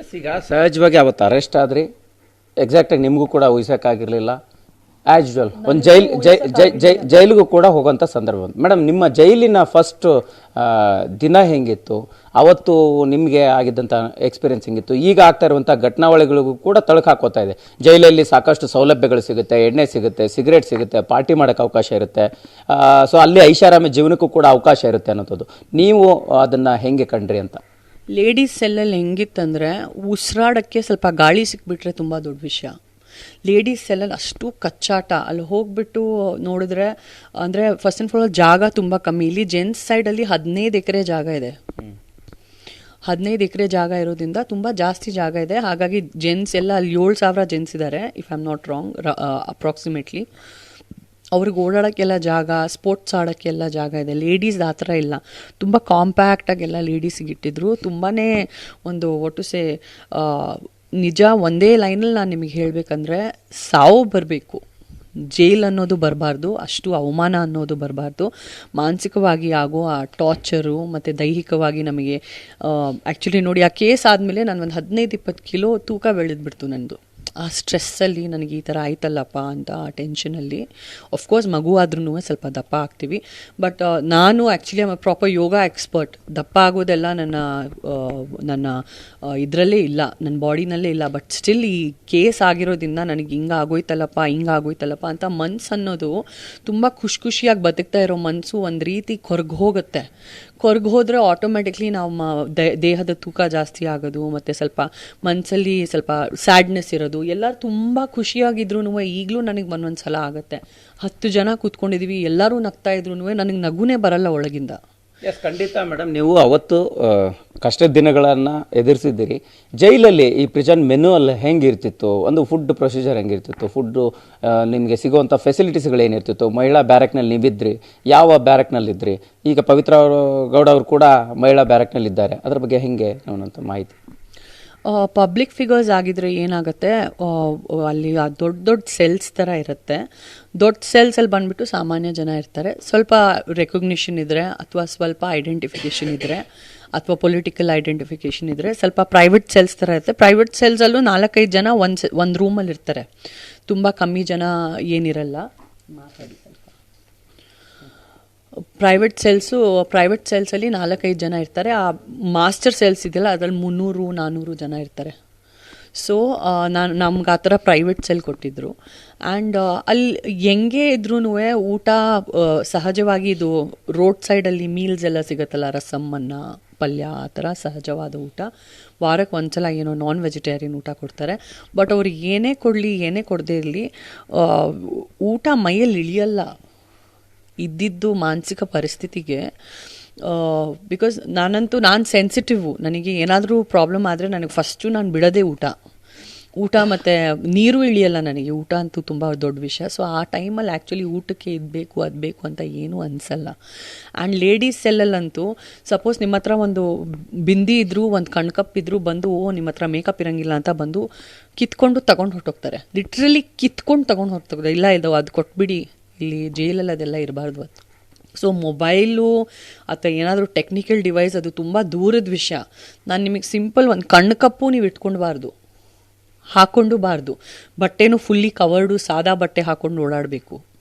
S ಈಗ ಸಹಜವಾಗಿ ಅವತ್ತು ಅರೆಸ್ಟ್ ಆದ್ರಿ. ಎಕ್ಸಾಕ್ಟಾಗಿ ನಿಮಗೂ ಕೂಡ ಊಹಿಸೋಕ್ಕಾಗಿರಲಿಲ್ಲ ಆ್ಯಸ್ ಯೂಶುವಲ್ ಒಂದು ಜೈಲ್ ಜೈ ಜೈ ಜೈ ಜೈಲಿಗೂ ಕೂಡ ಹೋಗೋಂಥ ಸಂದರ್ಭ ಬಂತು. ಮೇಡಮ್ ನಿಮ್ಮ ಜೈಲಿನ ಫಸ್ಟ್ ದಿನ ಹೆಂಗಿತ್ತು? ಅವತ್ತು ನಿಮಗೆ ಆಗಿದ್ದಂಥ ಎಕ್ಸ್ಪೀರಿಯೆನ್ಸ್ ಹೆಂಗಿತ್ತು? ಈಗ ಆಗ್ತಾ ಇರುವಂಥ ಘಟನಾವಳಿಗಳಿಗೂ ಕೂಡ ತಳಕು ಹಾಕೋತಾ ಇದೆ. ಜೈಲಲ್ಲಿ ಸಾಕಷ್ಟು ಸೌಲಭ್ಯಗಳು ಸಿಗುತ್ತೆ ಎಣ್ಣೆ ಸಿಗುತ್ತೆ ಸಿಗರೇಟ್ ಸಿಗುತ್ತೆ ಪಾರ್ಟಿ ಮಾಡೋಕ್ಕೆ ಅವಕಾಶ ಇರುತ್ತೆ. ಸೊ ಅಲ್ಲಿ ಐಷಾರಾಮಿ ಜೀವನಕ್ಕೂ ಕೂಡ ಅವಕಾಶ ಇರುತ್ತೆ ಅನ್ನೋದು ನೀವು ಅದನ್ನು ಹೆಂಗೆ ಕಂಡ್ರಿ ಅಂತ? ಲೇಡೀಸ್ ಸೆಲ್ಲಲ್ಲಿ ಹೆಂಗಿತ್ತಂದರೆ ಉಸಿರಾಡೋಕ್ಕೆ ಸ್ವಲ್ಪ ಗಾಳಿ ಸಿಕ್ಬಿಟ್ರೆ ತುಂಬ ದೊಡ್ಡ ವಿಷಯ. ಲೇಡೀಸ್ ಸೆಲ್ಲಲ್ಲಿ ಅಷ್ಟು ಕಚ್ಚಾಟ. ಅಲ್ಲಿ ಹೋಗ್ಬಿಟ್ಟು ನೋಡಿದ್ರೆ, ಅಂದರೆ ಫಸ್ಟ್ ಆ್ಯಂಡ್ ಫಾಲ್ ಜಾಗ ತುಂಬ ಕಮ್ಮಿ. ಇಲ್ಲಿ ಜೆಂಟ್ಸ್ ಸೈಡಲ್ಲಿ ಹದಿನೈದು ಎಕರೆ ಜಾಗ ಇದೆ. ಹದಿನೈದು ಎಕರೆ ಜಾಗ ಇರೋದ್ರಿಂದ ತುಂಬ ಜಾಸ್ತಿ ಜಾಗ ಇದೆ. ಹಾಗಾಗಿ ಜೆಂಟ್ಸ್ ಎಲ್ಲ, ಅಲ್ಲಿ ಏಳು ಸಾವಿರ ಜೆಂಟ್ಸ್ ಇದ್ದಾರೆ if I am not wrong approximately ಅವ್ರಿಗೆ ಓಡಾಡೋಕ್ಕೆಲ್ಲ ಜಾಗ ಸ್ಪೋರ್ಟ್ಸ್ ಆಡೋಕ್ಕೆಲ್ಲ ಜಾಗ ಇದೆ. ಲೇಡೀಸ್ ಆ ಥರ ಇಲ್ಲ. ತುಂಬ ಕಾಂಪ್ಯಾಕ್ಟಾಗೆಲ್ಲ ಲೇಡೀಸಿಗೆ ಇಟ್ಟಿದ್ರು. ತುಂಬಾ ಒಂದು ಒಟ್ಟು ಸೇ ನಿಜ ಒಂದೇ ಲೈನಲ್ಲಿ ನಾನು ನಿಮಗೆ ಹೇಳಬೇಕಂದ್ರೆ ಸಾವು ಬರಬೇಕು. ಜೈಲ್ ಅನ್ನೋದು ಬರಬಾರ್ದು, ಅಷ್ಟು ಅವಮಾನ ಅನ್ನೋದು ಬರಬಾರ್ದು. ಮಾನಸಿಕವಾಗಿ ಆಗೋ ಆ ಟಾರ್ಚರು ಮತ್ತು ದೈಹಿಕವಾಗಿ ನಮಗೆ ಆ್ಯಕ್ಚುಲಿ ನೋಡಿ ಆ ಕೇಸ್ ಆದಮೇಲೆ ನಾನು ಒಂದು ಹದಿನೈದು ಇಪ್ಪತ್ತು ಕಿಲೋ ತೂಕ ಬೆಳೆದ್ಬಿಡ್ತು ನಂದು. ಆ ಸ್ಟ್ರೆಸ್ಸಲ್ಲಿ ನನಗೆ ಈ ಥರ ಆಯ್ತಲ್ಲಪ್ಪ ಅಂತ, ಆ ಟೆನ್ಷನಲ್ಲಿ. ಅಫ್ಕೋರ್ಸ್ ಮಗು ಆದ್ರೂ ಸ್ವಲ್ಪ ದಪ್ಪ ಆಗ್ತೀವಿ. ಬಟ್ ನಾನು actually am proper yoga expert ದಪ್ಪ ಆಗೋದೆಲ್ಲ ನನ್ನ ನನ್ನ ಇದರಲ್ಲೇ ಇಲ್ಲ. ನನ್ನ ಬಾಡಿನಲ್ಲೇ ಇಲ್ಲ. ಬಟ್ ಸ್ಟಿಲ್ ಈ ಕೇಸ್ ಆಗಿರೋದ್ರಿಂದ ನನಗೆ ಹಿಂಗೆ ಆಗೋಯ್ತಲ್ಲಪ್ಪ ಹಿಂಗೆ ಆಗೋಯ್ತಲ್ಲಪ್ಪ ಅಂತ ಮನ್ಸು ಅನ್ನೋದು ತುಂಬ ಖುಷಿ ಖುಷಿಯಾಗಿ ಬದುಕ್ತಾ ಇರೋ ಮನಸ್ಸು ಒಂದು ರೀತಿ ಕೊರಗೆ ಹೋಗುತ್ತೆ. ಕೊರ್ಗ್ ಹೋದರೆ ಆಟೋಮೆಟಿಕ್ಲಿ ನಾವು ದೇಹದ ತೂಕ ಜಾಸ್ತಿ ಆಗೋದು, ಮತ್ತು ಸ್ವಲ್ಪ ಮನಸ್ಸಲ್ಲಿ ಸ್ವಲ್ಪ ಸ್ಯಾಡ್ನೆಸ್ ಇರೋದು, ಎಲ್ಲರೂ ತುಂಬ ಖುಷಿಯಾಗಿದ್ರು ಈಗಲೂ ನನಗೆ ಒಂದೊಂದು ಸಲ ಆಗುತ್ತೆ. ಹತ್ತು ಜನ ಕೂತ್ಕೊಂಡಿದ್ದೀವಿ ಎಲ್ಲರೂ ನಗ್ತಾ ಇದ್ರು ನನಗೆ ನಗುನೇ ಬರಲ್ಲ ಒಳಗಿಂದ. ಎಸ್ ಖಂಡಿತ ಮೇಡಮ್ ನೀವು ಅವತ್ತು ಕಷ್ಟದ ದಿನಗಳನ್ನು ಎದುರಿಸಿದ್ದೀರಿ. ಜೈಲಲ್ಲಿ ಈ ಪ್ರಿಜನ್ ಮೆನು ಹೆಂಗೆ ಹೆಂಗಿರ್ತಿತ್ತು? ಒಂದು ಫುಡ್ ಪ್ರೊಸೀಜರ್ ಹೆಂಗಿರ್ತಿತ್ತು? ಫುಡ್ಡು ನಿಮಗೆ ಸಿಗುವಂಥ ಫೆಸಿಲಿಟೀಸ್ಗಳು ಏನಿರ್ತಿತ್ತು ಮಹಿಳಾ ಬ್ಯಾರಕ್ನಲ್ಲಿ ನೀವಿದ್ರಿ. ಯಾವ ಬ್ಯಾರಕ್ನಲ್ಲಿದ್ದಿರಿ ಈಗ ಪವಿತ್ರ ಗೌಡ ಅವರು ಕೂಡ ಮಹಿಳಾ ಬ್ಯಾರಕ್ನಲ್ಲಿದ್ದಾರೆ ಅದ್ರ ಬಗ್ಗೆ ಹೆಂಗೆ? ಅನ್ನೋಂಥ ಮಾಹಿತಿ. ಪಬ್ಲಿಕ್ ಫಿಗರ್ಸ್ ಆಗಿದ್ರೆ ಏನಾಗುತ್ತೆ ಅಲ್ಲಿ ದೊಡ್ಡ ದೊಡ್ಡ ಸೆಲ್ಸ್ ಥರ ಇರುತ್ತೆ. ದೊಡ್ಡ ಸೆಲ್ಸಲ್ಲಿ ಬಂದ್ಬಿಟ್ಟು ಸಾಮಾನ್ಯ ಜನ ಇರ್ತಾರೆ. ಸ್ವಲ್ಪ ರೆಕಗ್ನಿಷನ್ ಇದ್ದರೆ ಅಥವಾ ಸ್ವಲ್ಪ ಐಡೆಂಟಿಫಿಕೇಷನ್ ಇದ್ದರೆ ಅಥವಾ ಪೊಲಿಟಿಕಲ್ ಐಡೆಂಟಿಫಿಕೇಷನ್ ಇದ್ದರೆ ಸ್ವಲ್ಪ ಪ್ರೈವೇಟ್ ಸೆಲ್ಸ್ ಥರ ಇರುತ್ತೆ. ಪ್ರೈವೇಟ್ ಸೆಲ್ಸಲ್ಲೂ ನಾಲ್ಕೈದು ಜನ ಒಂದು ಒಂದು ರೂಮಲ್ಲಿ ಇರ್ತಾರೆ. ತುಂಬ ಕಮ್ಮಿ ಜನ ಏನಿರಲ್ಲ. ಮಾತಾಡಿ ಪ್ರೈವೇಟ್ ಸೆಲ್ಸು ಪ್ರೈವೇಟ್ ಸೆಲ್ಸಲ್ಲಿ ನಾಲ್ಕೈದು ಜನ ಇರ್ತಾರೆ. ಆ ಮಾಸ್ಟರ್ ಸೆಲ್ಸ್ ಇದೆಯಲ್ಲ, ಅದರಲ್ಲಿ ಮುನ್ನೂರು ನಾನ್ನೂರು ಜನ ಇರ್ತಾರೆ. ಸೊ ನಾನು, ನಮ್ಗೆ ಆ ಥರ ಪ್ರೈವೇಟ್ ಸೆಲ್ ಕೊಟ್ಟಿದ್ರು. ಆ್ಯಂಡ್ ಅಲ್ಲಿ ಹೆಂಗೆ ಇದ್ರೂ ಊಟ ಸಹಜವಾಗಿ ಇದು ರೋಡ್ ಸೈಡಲ್ಲಿ ಮೀಲ್ಸ್ ಎಲ್ಲ ಸಿಗುತ್ತಲ್ಲ, ರಸಮ್ಮನ್ನ, ಪಲ್ಯ, ಆ ಥರ ಸಹಜವಾದ ಊಟ. ವಾರಕ್ಕೆ ಒಂದ್ಸಲ ಏನೋ ನಾನ್ ವೆಜಿಟೇರಿಯನ್ ಊಟ ಕೊಡ್ತಾರೆ. ಬಟ್ ಅವ್ರು ಏನೇ ಕೊಡಲಿ, ಏನೇ ಕೊಡದೇ ಇರಲಿ ಊಟ ಮೈಯಲ್ಲಿ ಇಳಿಯಲ್ಲ. ಇದ್ದಿದ್ದು ಮಾನಸಿಕ ಪರಿಸ್ಥಿತಿಗೆ ಬಿಕಾಸ್ ನಾನಂತೂ ನಾನು ಸೆನ್ಸಿಟಿವ್ ನನಗೆ ಏನಾದರೂ ಪ್ರಾಬ್ಲಮ್ ಆದರೆ ನನಗೆ ಫಸ್ಟು ನಾನು ಬಿಡೋದೇ ಊಟ. ಊಟ ಮತ್ತು ನೀರು ಇಳಿಯಲ್ಲ ನನಗೆ. ಊಟ ಅಂತೂ ತುಂಬ ದೊಡ್ಡ ವಿಷಯ. ಸೊ ಆ ಟೈಮಲ್ಲಿ ಆ್ಯಕ್ಚುಲಿ ಊಟಕ್ಕೆ ಇದು ಬೇಕು ಅದು ಬೇಕು ಅಂತ ಏನೂ ಅನಿಸಲ್ಲ. ಆ್ಯಂಡ್ ಲೇಡೀಸ್ ಸೆಲ್ಲಲ್ಲಂತೂ ಸಪೋಸ್ ನಿಮ್ಮ ಹತ್ರ ಒಂದು ಬಿಂದಿ ಇದ್ದರೂ ಒಂದು ಕಣ್ಕಪ್ ಇದ್ದರೂ ಬಂದು, ಓ, ನಿಮ್ಮ ಹತ್ರ ಮೇಕಪ್ ಇರೋಂಗಿಲ್ಲ ಅಂತ ಬಂದು ಕಿತ್ಕೊಂಡು ತಗೊಂಡು ಹೊರಟೋಗ್ತಾರೆ. ಲಿಟ್ರಲಿ ಕಿತ್ಕೊಂಡು ತಗೊಂಡು ಹೊರಟೋಗ್ತಾರೆ. ಇಲ್ಲ, ಇದು ಅದು ಕೊಟ್ಬಿಡಿ. ಇಲ್ಲಿ ಜೈಲಲ್ಲಿ ಅದೆಲ್ಲ ಇರಬಾರ್ದು ಅದು. ಸೊ ಮೊಬೈಲು ಅಥವಾ ಏನಾದರೂ ಟೆಕ್ನಿಕಲ್ ಡಿವೈಸ್ ಅದು ತುಂಬ ದೂರದ ವಿಷಯ. ನಾನು ನಿಮಗೆ ಸಿಂಪಲ್ ಒಂದು ಕಣ್ಣು ಕಪ್ಪು ನೀವು ಇಟ್ಕೊಂಡ್ಬಾರ್ದು. ಹಾಕ್ಕೊಂಡು ಬಾರ್ದು. ಬಟ್ಟೆನೂ ಫುಲ್ಲಿ ಕವರ್ಡು ಸಾದಾ ಬಟ್ಟೆ ಹಾಕ್ಕೊಂಡು ಓಡಾಡಬೇಕು.